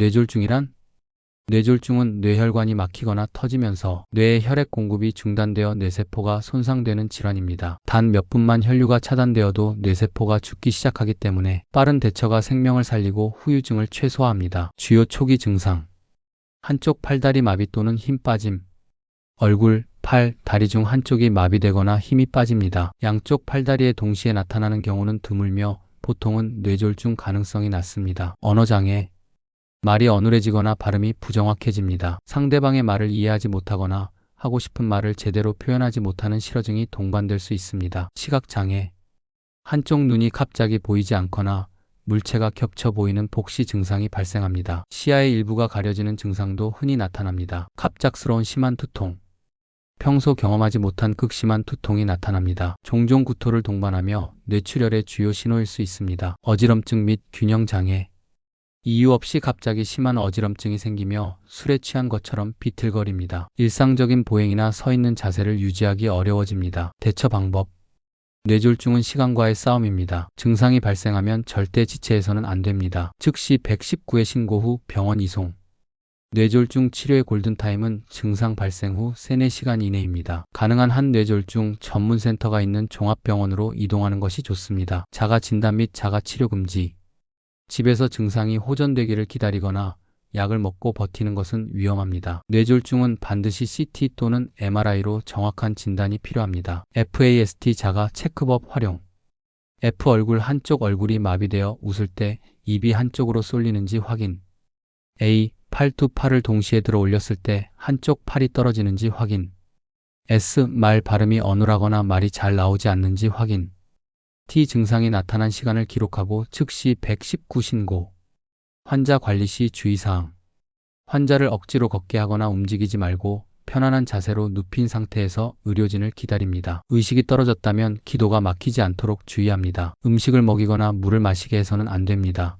뇌졸중이란? 뇌졸중은 뇌혈관이 막히거나 터지면서 뇌의 혈액 공급이 중단되어 뇌세포가 손상되는 질환입니다. 단 몇 분만 혈류가 차단되어도 뇌세포가 죽기 시작하기 때문에 빠른 대처가 생명을 살리고 후유증을 최소화합니다. 주요 초기 증상 한쪽 팔다리 마비 또는 힘 빠짐 얼굴, 팔, 다리 중 한쪽이 마비되거나 힘이 빠집니다. 양쪽 팔다리에 동시에 나타나는 경우는 드물며 보통은 뇌졸중 가능성이 낮습니다. 언어장애 말이 어눌해지거나 발음이 부정확해집니다. 상대방의 말을 이해하지 못하거나 하고 싶은 말을 제대로 표현하지 못하는 실어증이 동반될 수 있습니다. 시각장애 한쪽 눈이 갑자기 보이지 않거나 물체가 겹쳐 보이는 복시 증상이 발생합니다. 시야의 일부가 가려지는 증상도 흔히 나타납니다. 갑작스러운 심한 두통 평소 경험하지 못한 극심한 두통이 나타납니다. 종종 구토를 동반하며 뇌출혈의 주요 신호일 수 있습니다. 어지럼증 및 균형장애 이유 없이 갑자기 심한 어지럼증이 생기며 술에 취한 것처럼 비틀거립니다. 일상적인 보행이나 서 있는 자세를 유지하기 어려워집니다. 대처 방법 뇌졸중은 시간과의 싸움입니다. 증상이 발생하면 절대 지체해서는 안 됩니다. 즉시 119에 신고 후 병원 이송. 뇌졸중 치료의 골든타임은 증상 발생 후 3, 4시간 이내입니다. 가능한 한 뇌졸중 전문센터가 있는 종합병원으로 이동하는 것이 좋습니다. 자가 진단 및 자가 치료 금지. 집에서 증상이 호전되기를 기다리거나 약을 먹고 버티는 것은 위험합니다. 뇌졸중은 반드시 CT 또는 MRI로 정확한 진단이 필요합니다. FAST 자가 체크법 활용. F 얼굴 한쪽 얼굴이 마비되어 웃을 때 입이 한쪽으로 쏠리는지 확인. A 팔 두 팔을 동시에 들어 올렸을 때 한쪽 팔이 떨어지는지 확인. S 말 발음이 어눌하거나 말이 잘 나오지 않는지 확인. T 증상이 나타난 시간을 기록하고 즉시 119 신고. 환자 관리 시 주의사항. 환자를 억지로 걷게 하거나 움직이지 말고 편안한 자세로 눕힌 상태에서 의료진을 기다립니다. 의식이 떨어졌다면 기도가 막히지 않도록 주의합니다. 음식을 먹이거나 물을 마시게 해서는 안 됩니다.